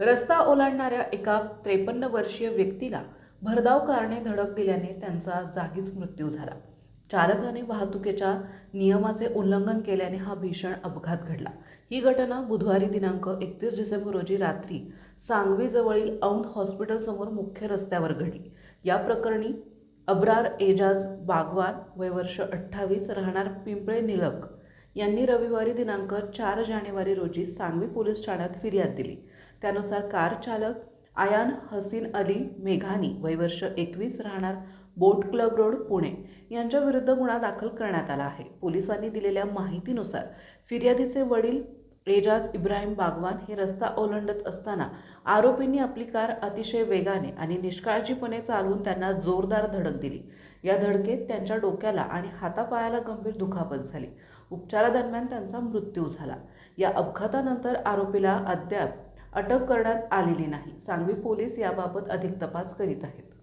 रस्ता ओलांडणाऱ्या एका त्रेपन्न वर्षीय व्यक्तीला भरधाव कारणे धडक दिल्याने त्यांचा जागीच मृत्यू झाला. चालकाने वाहतुकीच्या नियमाचे उल्लंघन केल्याने हा भीषण अपघात घडला. ही घटना बुधवारी दिनांक एकतीस डिसेंबर रोजी रात्री सांगवीजवळील औंध हॉस्पिटलसमोर मुख्य रस्त्यावर घडली. या प्रकरणी अब्रार एजाज बागवान वय वर्ष अठ्ठावीस राहणार पिंपळे निळक यांनी रविवारी दिनांक चार जानेवारी रोजी सांगवी पोलीस ठाण्यात फिर्याद दिली. त्यानुसार कार चालक आयान हसीन अली मेघानी वयवर्ष एकवीस राहणार बोट क्लब रोड पुणे यांच्याविरुद्ध गुन्हा दाखल करण्यात आला आहे. पोलिसांनी दिलेल्या माहितीनुसार फिर्यादीचे वडील एजाज इब्राहिम बागवान हे रस्ता ओलांडत असताना आरोपींनी आपली कार अतिशय वेगाने आणि निष्काळजीपणे चालवून त्यांना जोरदार धडक दिली. या धडकेत त्यांच्या डोक्याला आणि हातापायाला गंभीर दुखापत झाली. उपचारादरम्यान त्यांचा मृत्यू झाला. या अपघातानंतर आरोपीला अद्याप अटक करण्यात आलेली नाही. सांगवी पोलीस याबाबत अधिक तपास करीत आहेत.